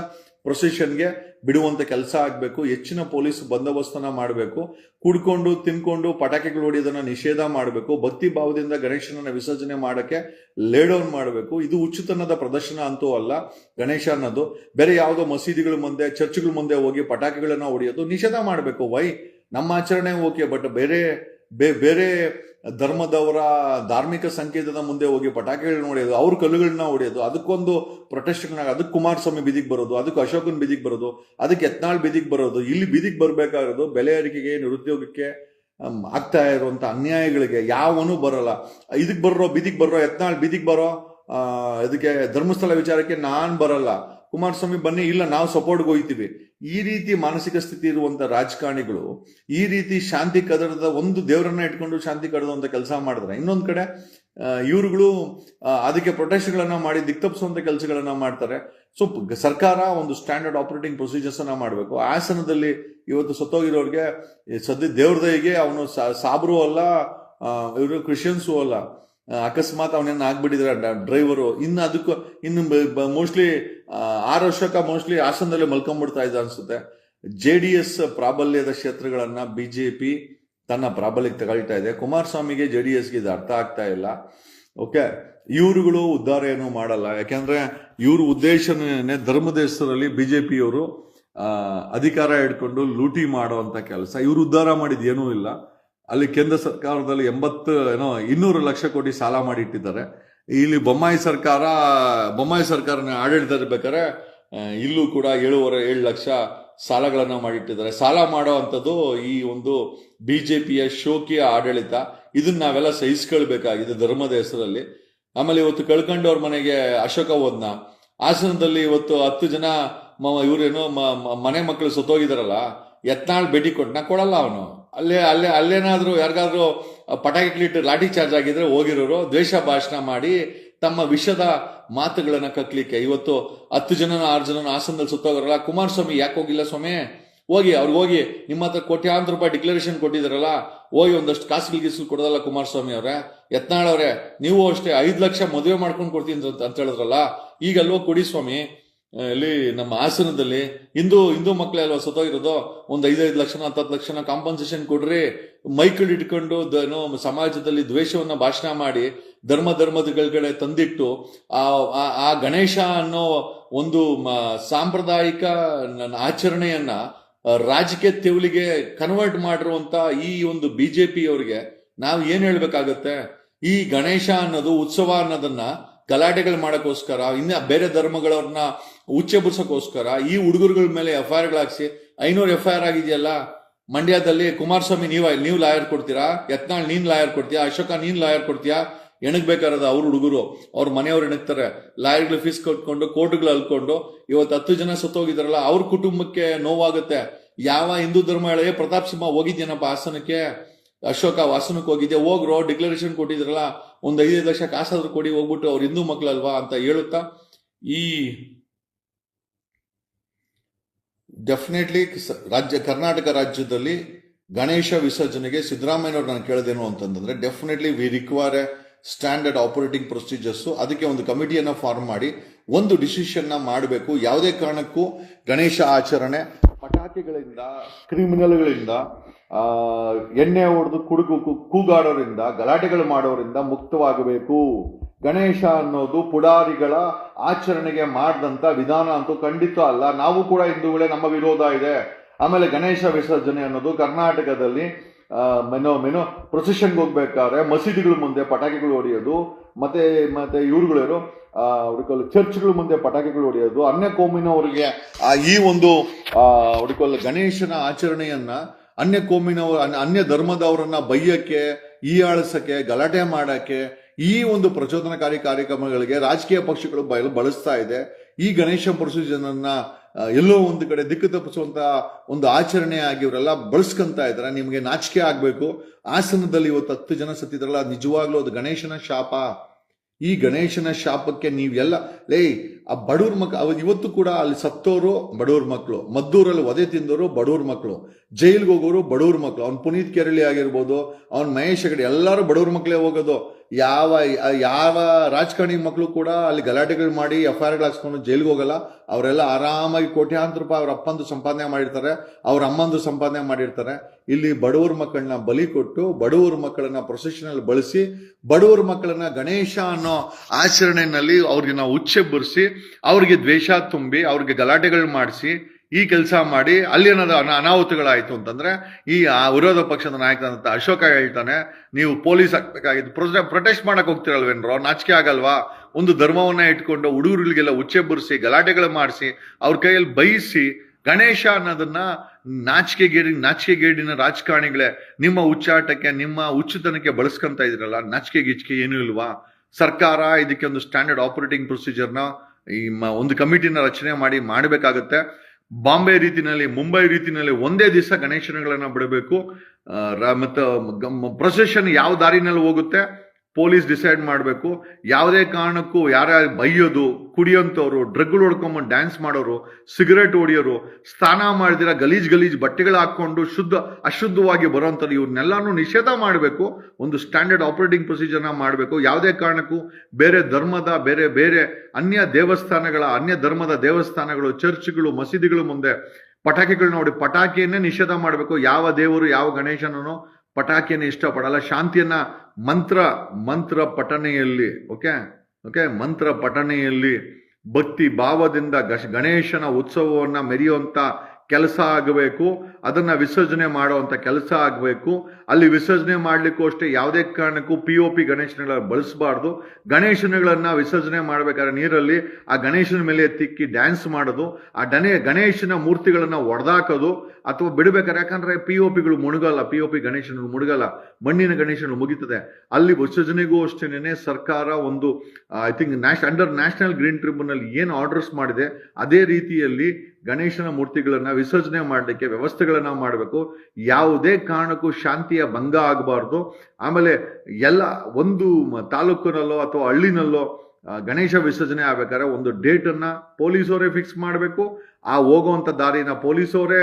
ಪ್ರೊಸೆಷನ್ಗೆ ಬಿಡುವಂತ ಕೆಲಸ ಆಗಬೇಕು, ಹೆಚ್ಚಿನ ಪೊಲೀಸ್ ಬಂದೋಬಸ್ತನ ಮಾಡಬೇಕು, ಕುಡ್ಕೊಂಡು, ತಿನ್ಕೊಂಡು, ಪಟಾಕಿಗಳು ಹೊಡೆಯೋದನ್ನು ನಿಷೇಧ ಮಾಡಬೇಕು, ಭಕ್ತಿ ಭಾವದಿಂದ ಗಣೇಶನನ್ನು ವಿಸರ್ಜನೆ ಮಾಡಕ್ಕೆ ಲೇಡೌನ್ ಮಾಡಬೇಕು. ಇದು ಉಚಿತನದ ಪ್ರದರ್ಶನ ಅಂತೂ ಅಲ್ಲ, ಗಣೇಶ ಅನ್ನೋದು. ಬೇರೆ ಯಾವುದೋ ಮಸೀದಿಗಳ ಮುಂದೆ, ಚರ್ಚ್ಗಳ ಮುಂದೆ ಹೋಗಿ ಪಟಾಕಿಗಳನ್ನು ಹೊಡೆಯೋದು ನಿಷೇಧ ಮಾಡಬೇಕು. ವೈ ನಮ್ಮ ಆಚರಣೆ ಓಕೆ ಬಟ್ ಬೇರೆ ಬೇರೆ ಧರ್ಮದವರ ಧಾರ್ಮಿಕ ಸಂಕೇತದ ಮುಂದೆ ಹೋಗಿ ಪಟಾಕಿಗಳನ್ನ ಹೊಡೆಯೋದು, ಅವ್ರ ಕಲ್ಲುಗಳನ್ನ ಹೊಡೆಯೋದು, ಅದಕ್ಕೊಂದು ಪ್ರೊಟೆಸ್ಟ್ ಅದಕ್ಕೆ ಕುಮಾರಸ್ವಾಮಿ ಬಿದಿಗೆ ಬರೋದು, ಅದಕ್ಕೆ ಅಶೋಕನ್ ಬಿದಿಗೆ ಬರೋದು, ಅದಕ್ಕೆ ಯತ್ನಾಳ್ ಬಿದಿಗೆ ಬರೋದು, ಇಲ್ಲಿ ಬಿದಿಗೆ ಬರಬೇಕಾಗಿರೋದು ಬೆಲೆ ಏರಿಕೆಗೆ, ನಿರುದ್ಯೋಗಕ್ಕೆ ಆಗ್ತಾ ಇರುವಂಥ ಅನ್ಯಾಯಗಳಿಗೆ, ಯಾವನು ಬರಲ್ಲ. ಇದಕ್ಕೆ ಬರೋ ಬಿದಿಗೆ ಬರೋ ಎತ್ನಾಳ್ ಬಿದಿಗೆ ಬರೋ ಅದಕ್ಕೆ ಧರ್ಮಸ್ಥಳ ವಿಚಾರಕ್ಕೆ ನಾನು ಬರಲ್ಲ. ಕುಮಾರಸ್ವಾಮಿ ಬನ್ನಿ, ಇಲ್ಲ, ನಾವು ಸಪೋರ್ಟ್ಗೆ ಹೋಗ್ತೀವಿ ಈ ರೀತಿ ಮಾನಸಿಕ ಸ್ಥಿತಿ ಇರುವಂತ ರಾಜಕಾರಣಿಗಳು, ಈ ರೀತಿ ಶಾಂತಿ ಕದನದ ಒಂದು ದೇವರನ್ನ ಇಟ್ಕೊಂಡು ಶಾಂತಿ ಕದಡುವಂತ ಕೆಲಸ ಮಾಡಿದ್ರೆ, ಇನ್ನೊಂದ್ ಕಡೆ ಇವ್ರುಗಳು ಅದಕ್ಕೆ ಪ್ರೊಟೆಸ್ಟ್ಗಳನ್ನ ಮಾಡಿ ದಿಕ್ತಪ್ಪಿಸುವಂತ ಕೆಲಸಗಳನ್ನ ಮಾಡ್ತಾರೆ. ಸೊ ಸರ್ಕಾರ ಒಂದು ಸ್ಟ್ಯಾಂಡರ್ಡ್ ಆಪರೇಟಿಂಗ್ ಪ್ರೊಸೀಜರ್ಸ್ ಅನ್ನ ಮಾಡಬೇಕು. ಆಸನದಲ್ಲಿ ಇವತ್ತು ಸತ್ತೋಗಿರೋರಿಗೆ ಸದ್ಯ ಸದ್ಯ ದೇವ್ರದಯಿಗೆ ಅವನು ಸಾಬ್ರು ಅಲ್ಲ ಇವರು ಕ್ರಿಶ್ಚಿಯನ್ಸು ಅಲ್ಲ. ಅಕಸ್ಮಾತ್ ಅವನೇನು ಆಗ್ಬಿಟ್ಟಿದ್ರೆ ಡ್ರೈವರು ಇನ್ನು ಅದಕ್ಕೂ, ಇನ್ನು ಮೋಸ್ಟ್ಲಿ ಆರು ವರ್ಷಕ್ಕ ಮೋಸ್ಟ್ಲಿ ಹಾಸನದಲ್ಲಿ ಮಲ್ಕೊಂಡ್ಬಿಡ್ತಾ ಇದ್ದ ಅನ್ಸುತ್ತೆ. ಜೆ ಡಿ ಎಸ್ ಪ್ರಾಬಲ್ಯದ ಕ್ಷೇತ್ರಗಳನ್ನ ಬಿಜೆಪಿ ತನ್ನ ಪ್ರಾಬಲ್ಯಕ್ಕೆ ತಗೊಳ್ತಾ ಇದೆ. ಕುಮಾರಸ್ವಾಮಿಗೆ ಜೆ ಡಿ ಎಸ್ಗೆ ಇದು ಅರ್ಥ ಆಗ್ತಾ ಇಲ್ಲ. ಓಕೆ, ಇವರುಗಳು ಉದ್ಧಾರ ಏನು ಮಾಡಲ್ಲ. ಯಾಕೆಂದ್ರೆ ಇವ್ರ ಉದ್ದೇಶನೇ ಧರ್ಮದ ಹೆಸರಲ್ಲಿ ಆ, ಅಧಿಕಾರ ಹಿಡ್ಕೊಂಡು ಲೂಟಿ ಮಾಡುವಂತ ಕೆಲಸ. ಇವ್ರು ಉದ್ಧಾರ ಮಾಡಿದ ಏನೂ ಇಲ್ಲ. ಅಲ್ಲಿ ಕೇಂದ್ರ ಸರ್ಕಾರದಲ್ಲಿ ಎಂಬತ್ತು, ಏನೋ, ಇನ್ನೂರು ಲಕ್ಷ ಕೋಟಿ ಸಾಲ ಮಾಡಿ ಇಟ್ಟಿದ್ದಾರೆ ಇಲ್ಲಿ ಬೊಮ್ಮಾಯಿ ಸರ್ಕಾರ, ಬೊಮ್ಮಾಯಿ ಸರ್ಕಾರನ ಆಡಳಿತ ಇರ್ಬೇಕಾದ್ರೆ ಇಲ್ಲೂ ಕೂಡ ಏಳುವರೆ, ಏಳು ಲಕ್ಷ ಸಾಲಗಳನ್ನು ಮಾಡಿಟ್ಟಿದ್ದಾರೆ. ಸಾಲ ಮಾಡೋ ಅಂಥದ್ದು ಈ ಒಂದು ಬಿ ಜೆ ಪಿಯ ಶೋಕಿಯ ಆಡಳಿತ. ಇದನ್ನ ನಾವೆಲ್ಲ ಸಹಿಸ್ಕೊಳ್ಬೇಕಾಗಿದೆ ಧರ್ಮದ ಹೆಸರಲ್ಲಿ. ಆಮೇಲೆ ಇವತ್ತು ಕಳ್ಕೊಂಡವ್ರ ಮನೆಗೆ ಅಶೋಕ ಹೋದ್ನ. ಹಾಸನದಲ್ಲಿ ಇವತ್ತು ಹತ್ತು ಜನ ಇವ್ರೇನೋ ಮನೆ ಮಕ್ಕಳು ಸತ್ತೋಗಿದಾರಲ್ಲ, ಯತ್ನಾಳ್ ಭೇಟಿ ಕೊಟ್ಟು ನಾ ಕೊಡಲ್ಲ ಅವನು. ಅಲ್ಲೇ ಅಲ್ಲೇ, ಅಲ್ಲೇನಾದ್ರೂ ಯಾರಿಗಾದ್ರೂ ಪಟಾಕಿಗಳಿಟ್ಟು ಲಾಠಿ ಚಾರ್ಜ್ ಆಗಿದ್ರೆ ಹೋಗಿರೋರು ದ್ವೇಷ ಭಾಷಣ ಮಾಡಿ ತಮ್ಮ ವಿಷದ ಮಾತುಗಳನ್ನ ಕಕ್ಲಿಕ್ಕೆ. ಇವತ್ತು ಹತ್ತು ಜನನ, ಆರು ಜನನ ಹಾಸನದಲ್ಲಿ ಸುತ್ತೋಗಿರಲ್ಲ, ಕುಮಾರಸ್ವಾಮಿ ಯಾಕೆ ಹೋಗಿಲ್ಲ ಸ್ವಾಮಿ? ಹೋಗಿ, ಅವ್ರಿಗೆ ಹೋಗಿ. ನಿಮ್ಮ ಹತ್ರ ಕೋಟ್ಯಾಂತರ ರೂಪಾಯಿ ಡಿಕ್ಲರೇಷನ್ ಕೊಟ್ಟಿದಾರಲ್ಲ, ಹೋಗಿ ಒಂದಷ್ಟು ಕಾಸುಗಳು ಗೀಸುಗಳು ಕೊಡೋದಲ್ಲ ಕುಮಾರಸ್ವಾಮಿ ಅವರೇ. ಯತ್ನಾಳ್ ಅವರೇ, ನೀವು ಅಷ್ಟೇ ಐದು ಲಕ್ಷ ಮದುವೆ ಮಾಡ್ಕೊಂಡು ಕೊಡ್ತೀನಿ ಅಂತ ಹೇಳಿದ್ರಲ್ಲ, ಈಗ ಅಲ್ವೋ ಕೊಡಿ ಸ್ವಾಮಿ? ಇಲ್ಲಿ ನಮ್ಮ ಹಾಸನದಲ್ಲಿ ಹಿಂದೂ ಹಿಂದೂ ಮಕ್ಕಳೇ ಅಲ್ವಾ ಸತ್ತೋಗಿರೋದು ಒಂದು ಐದೈದು ಲಕ್ಷ ಹತ್ತತ್ತು ಲಕ್ಷನ ಕಾಂಪನ್ಸೇಷನ್ ಕೊಡ್ರಿ. ಮೈಕಲ್ ಇಟ್ಕೊಂಡು ಏನೋ, ಸಮಾಜದಲ್ಲಿ ದ್ವೇಷವನ್ನ ಭಾಷಣ ಮಾಡಿ, ಧರ್ಮ ಧರ್ಮದ ಕಡೆ ತಂದಿಟ್ಟು, ಆ, ಆ- ಗಣೇಶ ಅನ್ನೋ ಒಂದು ಸಾಂಪ್ರದಾಯಿಕ ಆಚರಣೆಯನ್ನ ರಾಜಕೀಯ ತೆವಲಿಗೆ ಕನ್ವರ್ಟ್ ಮಾಡಿರುವಂತ ಈ ಒಂದು ಬಿಜೆಪಿ ಅವರಿಗೆ ನಾವು ಏನ್ ಹೇಳ್ಬೇಕಾಗತ್ತೆ? ಈ ಗಣೇಶ ಅನ್ನೋದು, ಉತ್ಸವ ಅನ್ನೋದನ್ನ ಗಲಾಟೆಗಳು ಮಾಡಕ್ಕೋಸ್ಕರ, ಇನ್ನ ಬೇರೆ ಧರ್ಮಗಳವ್ರನ್ನ ಉಚ್ಚೆಬರ್ಸಕ್ಕೋಸ್ಕರ ಈ ಹುಡುಗರುಗಳ ಮೇಲೆ ಎಫ್ ಐ ಆರ್ಗಳಾಕ್ಸಿ ಐನೂರು ಎಫ್ ಐ ಆರ್ ಆಗಿದೆಯಲ್ಲ, ಮಂಡ್ಯದಲ್ಲಿ ಕುಮಾರಸ್ವಾಮಿ ನೀವು ನೀವು ಲಾಯರ್ ಕೊಡ್ತೀರಾ? ಯತ್ನಾಳ್, ನೀನ್ ಲಾಯರ್ ಕೊಡ್ತೀಯಾ? ಅಶೋಕ, ನೀನ್ ಲಾಯರ್ ಕೊಡ್ತೀಯಾ? ಎಣಗ್ಬೇಕಾರದ ಅವ್ರ ಹುಡುಗರು. ಅವ್ರ ಮನೆಯವ್ರು ಎಣಗ್ತಾರೆ ಲಾಯರ್ಗಳು ಫೀಸ್ ಕಟ್ಕೊಂಡು, ಕೋರ್ಟ್ಗಳು ಅಲ್ಕೊಂಡು, ಇವತ್ತು ಹತ್ತು ಜನ ಸತ್ತೋಗಿದಾರಲ್ಲ ಅವ್ರ ಕುಟುಂಬಕ್ಕೆ ನೋವಾಗುತ್ತೆ. ಯಾವ ಹಿಂದೂ ಧರ್ಮ ಹೇಳಿ ಪ್ರತಾಪ್ ಸಿಂಹ ಹೋಗಿದ್ಯೇನಪ್ಪ ಹಾಸನಕ್ಕೆ? ಅಶೋಕ ವಾಸನಕ್ಕೆ ಹೋಗಿದ್ದೆ ಹೋಗ್ರೋ ಡಿಕ್ಲರೇಷನ್ ಕೊಟ್ಟಿದ್ರಲ್ಲ, ಒಂದ್ ಐದೈದು ಲಕ್ಷ ಕಾಸಾದ್ರೂ ಕೊಡಿ, ಹೋಗ್ಬಿಟ್ಟು ಅವ್ರ ಹಿಂದೂ ಮಕ್ಳಲ್ವಾ ಅಂತ ಹೇಳುತ್ತಾ, ಈ ಡೆಫಿನೆಟ್ಲಿ ರಾಜ್ಯ, ಕರ್ನಾಟಕ ರಾಜ್ಯದಲ್ಲಿ ಗಣೇಶ ವಿಸರ್ಜನೆಗೆ ಸಿದ್ದರಾಮಯ್ಯವ್ರು ನಾನು ಕೇಳಿದೇನು ಅಂತಂದ್ರೆ definitely we require a standard operating procedures ಅದಕ್ಕೆ ಒಂದು ಕಮಿಟಿಯನ್ನ ಫಾರ್ಮ್ ಮಾಡಿ, ಒಂದು ಡಿಸಿಷನ್ನ ಮಾಡಬೇಕು. ಯಾವುದೇ ಕಾರಣಕ್ಕೂ ಗಣೇಶ ಆಚರಣೆ ಪಟಾಕಿಗಳಿಂದ, ಕ್ರಿಮಿನಲ್ಗಳಿಂದ ಎಣ್ಣೆ ಹೊಡೆದು ಕುಡುಕು ಕೂಗಾಡೋರಿಂದ, ಗಲಾಟೆಗಳು ಮಾಡೋರಿಂದ ಮುಕ್ತವಾಗಬೇಕು. ಗಣೇಶ ಅನ್ನೋದು ಪುಡಾರಿಗಳ ಆಚರಣೆಗೆ ಮಾಡಿದಂತ ವಿಧಾನ ಅಂತೂ ಖಂಡಿತ ಅಲ್ಲ. ನಾವು ಕೂಡ ಹಿಂದೂಗಳೇ ನಮ್ಮ ವಿರೋಧ ಇದೆ. ಆಮೇಲೆ ಗಣೇಶ ವಿಸರ್ಜನೆ ಅನ್ನೋದು ಕರ್ನಾಟಕದಲ್ಲಿ ಮೆನೋ ಮೆನೋ, ಪ್ರೊಸೆಷನ್ಗೆ ಹೋಗ್ಬೇಕಾದ್ರೆ ಮಸೀದಿಗಳ ಮುಂದೆ ಪಟಾಕಿಗಳು ಹೊಡೆಯೋದು, ಮತ್ತೆ ಮತ್ತೆ ಇವ್ರುಗಳೇನು ಹುಡುಕಲ್ ಚರ್ಚ್ಗಳ ಮುಂದೆ ಪಟಾಕಿಗಳು ಹೊಡೆಯೋದು. ಅನ್ಯ ಕೋಮಿನವರಿಗೆ ಈ ಒಂದು ಹುಡುಕಲ್ ಗಣೇಶನ ಆಚರಣೆಯನ್ನ, ಅನ್ಯ ಕೋಮಿನವ್ರ, ಅನ್ಯ- ಧರ್ಮದವರನ್ನ ಬೈಯಕ್ಕೆ ಈಯಾಳಿಸಕ್ಕೆ ಗಲಾಟೆ ಮಾಡಕ್ಕೆ ಈ ಒಂದು ಪ್ರಚೋದನಕಾರಿ ಕಾರ್ಯಕ್ರಮಗಳಿಗೆ ರಾಜಕೀಯ ಪಕ್ಷಗಳು ಬಯಲು ಬಳಸ್ತಾ ಇದೆ. ಈ ಗಣೇಶ ಆ, ಎಲ್ಲೋ ಒಂದು ಕಡೆ ದಿಕ್ಕು ತಪ್ಪಿಸುವಂತ ಒಂದು ಆಚರಣೆಯಾಗಿ ಇವರೆಲ್ಲ ಬಳಸ್ಕೊಂತ ಇದ್ದಾರೆ. ನಿಮಗೆ ನಾಚಿಕೆ ಆಗ್ಬೇಕು. ಆಸನದಲ್ಲಿ ಇವತ್ತು ಹತ್ತು ಜನ ಸತ್ತಿದ್ರಲ್ಲ ನಿಜವಾಗ್ಲೂ ಅದು ಗಣೇಶನ ಶಾಪ. ಈ ಗಣೇಶನ ಶಾಪಕ್ಕೆ ನೀವೆಲ್ಲ ಲೇ ಆ ಬಡವ್ರ ಮಕ್ ಇವತ್ತು ಕೂಡ ಅಲ್ಲಿ ಸತ್ತೋರು ಬಡವ್ರ ಮಕ್ಕಳು ಮದ್ದೂರಲ್ಲಿ ಒದೆ ತಿಂದವರು ಬಡವ್ರ ಮಕ್ಕಳು ಜೈಲ್ಗೆ ಹೋಗೋರು ಬಡವ್ರ ಮಕ್ಕಳು ಅವ್ನು ಪುನೀತ್ ಕೆರಳಿ ಆಗಿರ್ಬೋದು, ಅವ್ನ ಮಹೇಶ್ ಹೆಗಡೆ, ಎಲ್ಲರೂ ಬಡವ್ರ ಮಕ್ಕಳೇ ಹೋಗೋದು. ಯಾವ ಯಾವ ರಾಜಕಾರಣಿ ಮಕ್ಕಳು ಕೂಡ ಅಲ್ಲಿ ಗಲಾಟೆಗಳು ಮಾಡಿ ಎಫ್ ಐ ಆರ್ಗಳು ಹಾಕ್ಸ್ಕೊಂಡು ಜೈಲ್ಗೆ ಹೋಗಲ್ಲ. ಅವರೆಲ್ಲ ಆರಾಮಾಗಿ ಕೋಟ್ಯಾಂತರ ರೂಪಾಯಿ ಅವ್ರ ಅಪ್ಪಂದು ಸಂಪಾದನೆ ಮಾಡಿರ್ತಾರೆ. ಅವ್ರ ಅಮ್ಮಂದು ಸಂಪಾದನೆ ಮಾಡಿರ್ತಾರೆ. ಇಲ್ಲಿ ಬಡವ್ರ ಮಕ್ಕಳನ್ನ ಬಲಿ ಕೊಟ್ಟು ಬಡವ್ರ ಮಕ್ಕಳನ್ನ ಪ್ರೊಸೆಷನಲ್ ಬಳಸಿ ಬಡವ್ರ ಮಕ್ಕಳನ್ನ ಗಣೇಶ ಅನ್ನೋ ಆಚರಣೆಯಲ್ಲಿ ಅವ್ರಿಗೆ ನಾವು ಉಚ್ಚೆಬ್ಬರಿಸಿ ಅವ್ರಿಗೆ ದ್ವೇಷ ತುಂಬಿ ಅವ್ರಿಗೆ ಗಲಾಟೆಗಳು ಮಾಡಿಸಿ ಈ ಕೆಲಸ ಮಾಡಿ ಅಲ್ಲಿ ಏನಾದ್ರು ಅನಾ- ಅನಾಹುತಗಳಾಯ್ತು ಅಂತಂದ್ರೆ ಈ ಆ ವಿರೋಧ ಪಕ್ಷದ ನಾಯಕನಂತ ಅಶೋಕ ಹೇಳ್ತಾನೆ, ನೀವು ಪೊಲೀಸ್ ಹಾಕ್ಬೇಕಾಗಿತ್ತು ಪ್ರೊಟೆಸ್ಟ್ ಮಾಡಕ್ ಹೋಗ್ತಿರಲ್ವೇನ್ರೋ, ನಾಚಿಕೆ ಆಗಲ್ವಾ? ಒಂದು ಧರ್ಮವನ್ನ ಇಟ್ಕೊಂಡು ಹುಡುಗರಿಗೆಲ್ಲ ಬರ್ಸಿ ಗಲಾಟೆಗಳು ಮಾಡಿಸಿ, ಅವ್ರ ಕೈಯಲ್ಲಿ ಬೈಸಿ, ಗಣೇಶ ಅನ್ನೋದನ್ನ ನಾಚಿಕೆಗೇಡಿ, ನಾಚಿಕೆಗೇಡಿನ ರಾಜಕಾರಣಿಗಳೇ ನಿಮ್ಮ ಉಚ್ಚಾಟಕ್ಕೆ ನಿಮ್ಮ ಹುಚ್ಚುತನಕ್ಕೆ ಬಳಸ್ಕೊಂತ ಇದ್ರಲ್ಲ, ನಾಚಿಕೆ ಗಿಚಿಕೆ ಏನೂ ಇಲ್ವಾ? ಸರ್ಕಾರ ಇದಕ್ಕೆ ಒಂದು ಸ್ಟ್ಯಾಂಡರ್ಡ್ ಆಪರೇಟಿಂಗ್ ಪ್ರೊಸೀಜರ್ನ ಈ ಒಂದು ಕಮಿಟಿನ ರಚನೆ ಮಾಡಿ ಮಾಡಬೇಕಾಗತ್ತೆ. ಬಾಂಬೆ ರೀತಿನಲ್ಲಿ, ಮುಂಬೈ ರೀತಿನಲ್ಲಿ ಒಂದೇ ದಿವಸ ಗಣೇಶನಗಳನ್ನು ಬಿಡಬೇಕು. ಮತ್ತು ಪ್ರೊಸೆಷನ್ ಯಾವ ದಾರಿನಲ್ಲಿ ಹೋಗುತ್ತೆ? ಪೊಲೀಸ್ ಡಿಸೈಡ್ ಮಾಡಬೇಕು. ಯಾವುದೇ ಕಾರಣಕ್ಕೂ ಯಾರ್ಯಾರು ಬೈಯೋದು ಕುಡಿಯೋಂಥವ್ರು ಡ್ರಗ್ಗಳು ಹೊಡ್ಕೊಂಬಂದು ಡ್ಯಾನ್ಸ್ ಮಾಡೋರು, ಸಿಗರೇಟ್ ಹೊಡಿಯೋರು, ಸ್ನಾನ ಮಾಡಿದಿರ ಗಲೀಜ್ ಗಲೀಜ್ ಬಟ್ಟೆಗಳು ಹಾಕ್ಕೊಂಡು ಶುದ್ಧ, ಅಶುದ್ಧವಾಗಿ ಬರೋಂಥವ್ರು ಇವ್ರನ್ನೆಲ್ಲಾನು ನಿಷೇಧ ಮಾಡಬೇಕು. ಒಂದು ಸ್ಟ್ಯಾಂಡರ್ಡ್ ಆಪರೇಟಿಂಗ್ ಪ್ರೊಸೀಜರ್ನ ಮಾಡಬೇಕು. ಯಾವುದೇ ಕಾರಣಕ್ಕೂ ಬೇರೆ ಧರ್ಮದ, ಬೇರೆ ಬೇರೆ ಅನ್ಯ ದೇವಸ್ಥಾನಗಳ, ಅನ್ಯ ಧರ್ಮದ ದೇವಸ್ಥಾನಗಳು, ಚರ್ಚ್ಗಳು, ಮಸೀದಿಗಳು ಮುಂದೆ ಪಟಾಕಿಗಳು ನೋಡಿ ಪಟಾಕಿಯನ್ನೇ ನಿಷೇಧ ಮಾಡಬೇಕು. ಯಾವ ದೇವರು ಯಾವ ಗಣೇಶನೂ ಪಟಾಕಿಯನ್ನು ಇಷ್ಟಪಡಲ್ಲ. ಶಾಂತಿಯನ್ನು ಮಂತ್ರ ಮಂತ್ರ ಪಠಣೆಯಲ್ಲಿ, ಓಕೆ? ಓಕೆ? ಮಂತ್ರ ಪಠಣೆಯಲ್ಲಿ ಭಕ್ತಿ ಭಾವದಿಂದ ಗಣೇಶನ ಉತ್ಸವವನ್ನು ಮೆರೆಯುವಂತ ಕೆಲಸ ಆಗಬೇಕು, ಅದನ್ನ ವಿಸರ್ಜನೆ ಮಾಡುವಂಥ ಕೆಲಸ ಆಗಬೇಕು. ಅಲ್ಲಿ ವಿಸರ್ಜನೆ ಮಾಡಲಿಕ್ಕೂ ಅಷ್ಟೇ ಯಾವುದೇ ಕಾರಣಕ್ಕೂ ಪಿ ಒ ಪಿ ಗಣೇಶನಗಳ ಬಳಸಬಾರ್ದು. ಗಣೇಶನಗಳನ್ನು ವಿಸರ್ಜನೆ ಮಾಡಬೇಕಾದ್ರೆ ನೀರಲ್ಲಿ ಆ ಗಣೇಶನ ಮೇಲೆ ತಿಕ್ಕಿ ಡ್ಯಾನ್ಸ್ ಮಾಡೋದು, ಆ ಡನೆ ಗಣೇಶನ ಮೂರ್ತಿಗಳನ್ನು ಒಡೆದಾಕೋದು ಅಥವಾ ಬಿಡಬೇಕಾದ್ರೆ, ಯಾಕಂದ್ರೆ ಪಿ ಒ ಪಿಗಳು ಮುಳುಗಲ್ಲ ಪಿ ಒ ಪಿ ಗಣೇಶನ ಮುಳುಗಲ್ಲ ಮಣ್ಣಿನ ಗಣೇಶನು ಮುಗಿತದೆ. ಅಲ್ಲಿ ವಿಸರ್ಜನೆಗೂ ಅಷ್ಟೇನೆ ಸರ್ಕಾರ ಒಂದು I think ನ್ಯಾಷ್ under national green tribunal ಏನು ಆರ್ಡರ್ಸ್ ಮಾಡಿದೆ, ಅದೇ ರೀತಿಯಲ್ಲಿ ಗಣೇಶನ ಮೂರ್ತಿಗಳನ್ನ ವಿಸರ್ಜನೆ ಮಾಡಲಿಕ್ಕೆ ವ್ಯವಸ್ಥೆಗಳನ್ನ ಮಾಡಬೇಕು. ಯಾವುದೇ ಕಾರಣಕ್ಕೂ ಶಾಂತಿಯ ಭಂಗ ಆಗಬಾರ್ದು. ಆಮೇಲೆ ಎಲ್ಲ ಒಂದು ತಾಲೂಕಿನಲ್ಲೋ ಅಥವಾ ಹಳ್ಳಿನಲ್ಲೋ ಗಣೇಶ ವಿಸರ್ಜನೆ ಆಗ್ಬೇಕಾದ್ರೆ ಒಂದು ಡೇಟ್ ಅನ್ನ ಪೊಲೀಸವರೇ ಫಿಕ್ಸ್ ಮಾಡಬೇಕು. ಆ ಹೋಗುವಂತ ದಾರಿನ ಪೊಲೀಸವರೇ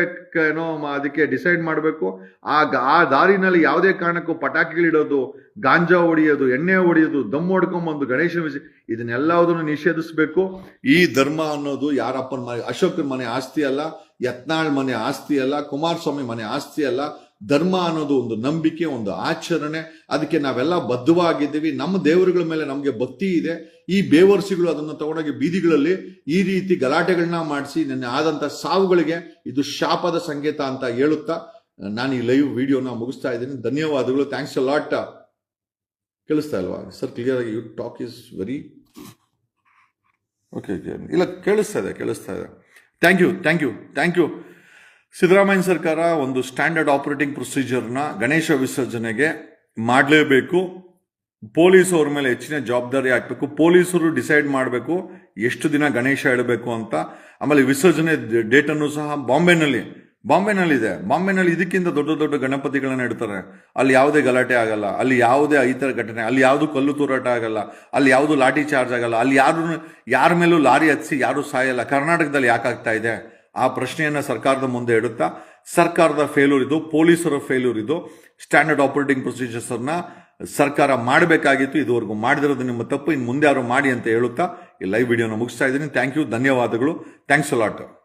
ಏನೋ ಅದಕ್ಕೆ ಡಿಸೈಡ್ ಮಾಡಬೇಕು. ಆಗ ಆ ದಾರಿನಲ್ಲಿ ಯಾವುದೇ ಕಾರಣಕ್ಕೂ ಪಟಾಕಿಗಳಿಡೋದು ಗಾಂಜಾ ಹೊಡೆಯೋದು, ಎಣ್ಣೆ ಹೊಡೆಯೋದು, ದಮ್ ಹೊಡ್ಕೊಂಬಂದು ಗಣೇಶ ವಿಜಯ ಇದನ್ನೆಲ್ಲದನ್ನು ನಿಷೇಧಿಸಬೇಕು. ಈ ಧರ್ಮ ಅನ್ನೋದು ಯಾರಪ್ಪನ ಮನೆ, ಅಶೋಕನ ಮನೆ ಆಸ್ತಿ ಅಲ್ಲ, ಯತ್ನಾಳ್ ಮನೆ ಆಸ್ತಿ ಅಲ್ಲ, ಕುಮಾರಸ್ವಾಮಿ ಮನೆ ಆಸ್ತಿ ಅಲ್ಲ. ಧರ್ಮ ಅನ್ನೋದು ಒಂದು ನಂಬಿಕೆ, ಒಂದು ಆಚರಣೆ. ಅದಕ್ಕೆ ನಾವೆಲ್ಲ ಬದ್ಧವಾಗಿದ್ದೀವಿ. ನಮ್ಮ ದೇವರುಗಳ ಮೇಲೆ ನಮಗೆ ಭಕ್ತಿ ಇದೆ. ಈ ಬೇವರ್ಸಿಗಳು ಅದನ್ನು ತಗೊಂಡೋಗಿ ಬೀದಿಗಳಲ್ಲಿ ಈ ರೀತಿ ಗಲಾಟೆಗಳನ್ನ ಮಾಡಿಸಿ, ನನ್ನ ಆದಂತ ಸಾವುಗಳಿಗೆ ಇದು ಶಾಪದ ಸಂಕೇತ ಅಂತ ಹೇಳುತ್ತಾ, ನಾನು ಈ ಲೈವ್ ವಿಡಿಯೋನ ಮುಗಿಸ್ತಾ ಇದ್ದೀನಿ. ಧನ್ಯವಾದಗಳು. ಥ್ಯಾಂಕ್ಸ್ ಅ ಲಾಟ್ ಕೇಳಿಸ್ತಾ ಇಲ್ವಾ? ಸರ್ ಕ್ಲಿಯರ್ ಆಗಿ you talk is very okay okay ಇಲ್ಲ, ಕೇಳಿಸ್ತಾ ಇದೆ ಕೇಳಿಸ್ತಾ ಇದೆ. Thank you thank you thank you Siddaramaiah ಸರ್ಕಾರ ಒಂದು ಸ್ಟ್ಯಾಂಡರ್ಡ್ ಆಪರೇಟಿಂಗ್ ಪ್ರೊಸೀಜರ್ನ ಗಣೇಶ ವಿಸರ್ಜನೆಗೆ ಮಾಡಲೇಬೇಕು. ಪೊಲೀಸ್ ಅವ್ರ ಮೇಲೆ ಹೆಚ್ಚಿನ ಜವಾಬ್ದಾರಿ ಹಾಕಬೇಕು. ಪೊಲೀಸರು ಡಿಸೈಡ್ ಮಾಡಬೇಕು ಎಷ್ಟು ದಿನ ಗಣೇಶ ಇಡಬೇಕು ಅಂತ. ಆಮೇಲೆ ವಿಸರ್ಜನೆ ಡೇಟನ್ನು ಸಹ ಬಾಂಬೆನಲ್ಲಿ ಬಾಂಬೆನಲ್ಲಿದೆ. ಬಾಂಬೆನಲ್ಲಿ ಇದಕ್ಕಿಂತ ದೊಡ್ಡ ದೊಡ್ಡ ಗಣಪತಿಗಳನ್ನ ಇಡ್ತಾರೆ. ಅಲ್ಲಿ ಯಾವುದೇ ಗಲಾಟೆ ಆಗಲ್ಲ. ಅಲ್ಲಿ ಯಾವುದೇ ಥರ ಘಟನೆ, ಅಲ್ಲಿ ಯಾವುದು ಕಲ್ಲು ತೂರಾಟ ಆಗಲ್ಲ. ಅಲ್ಲಿ ಯಾವುದು ಲಾಠಿ ಚಾರ್ಜ್ ಆಗಲ್ಲ. ಅಲ್ಲಿ ಯಾರು, ಯಾರ ಮೇಲೂ ಲಾರಿ ಹತ್ತಿಸಿ ಯಾರು ಸಾಯಲ್ಲ. ಕರ್ನಾಟಕದಲ್ಲಿ ಯಾಕಾಗ್ತಾ ಇದೆ? ಆ ಪ್ರಶ್ನೆಯನ್ನ ಸರ್ಕಾರದ ಮುಂದೆ ಇಡುತ್ತಾ, ಸರ್ಕಾರದ ಫೇಲ್ಯೂರ್ ಇದು, ಪೊಲೀಸರ ಫೇಲ್ಯೂರ್ ಇದು ಸ್ಟ್ಯಾಂಡರ್ಡ್ ಆಪರೇಟಿಂಗ್ ಪ್ರೊಸೀಜರ್ಸನ್ನ ಸರ್ಕಾರ ಮಾಡಬೇಕಾಗಿತ್ತು. ಇದುವರೆಗೂ ಮಾಡಿದಿರೋದು ನಿಮ್ಮ ತಪ್ಪು. ಇನ್ನು ಮುಂದೆ ಯಾರು ಮಾಡಿ ಅಂತ ಹೇಳುತ್ತಾ, ಈ ಲೈವ್ ವಿಡಿಯೋನ ಮುಗಿಸ್ತಾ ಇದ್ದೀನಿ. ಥ್ಯಾಂಕ್ ಯು ಧನ್ಯವಾದಗಳು. Thanks lot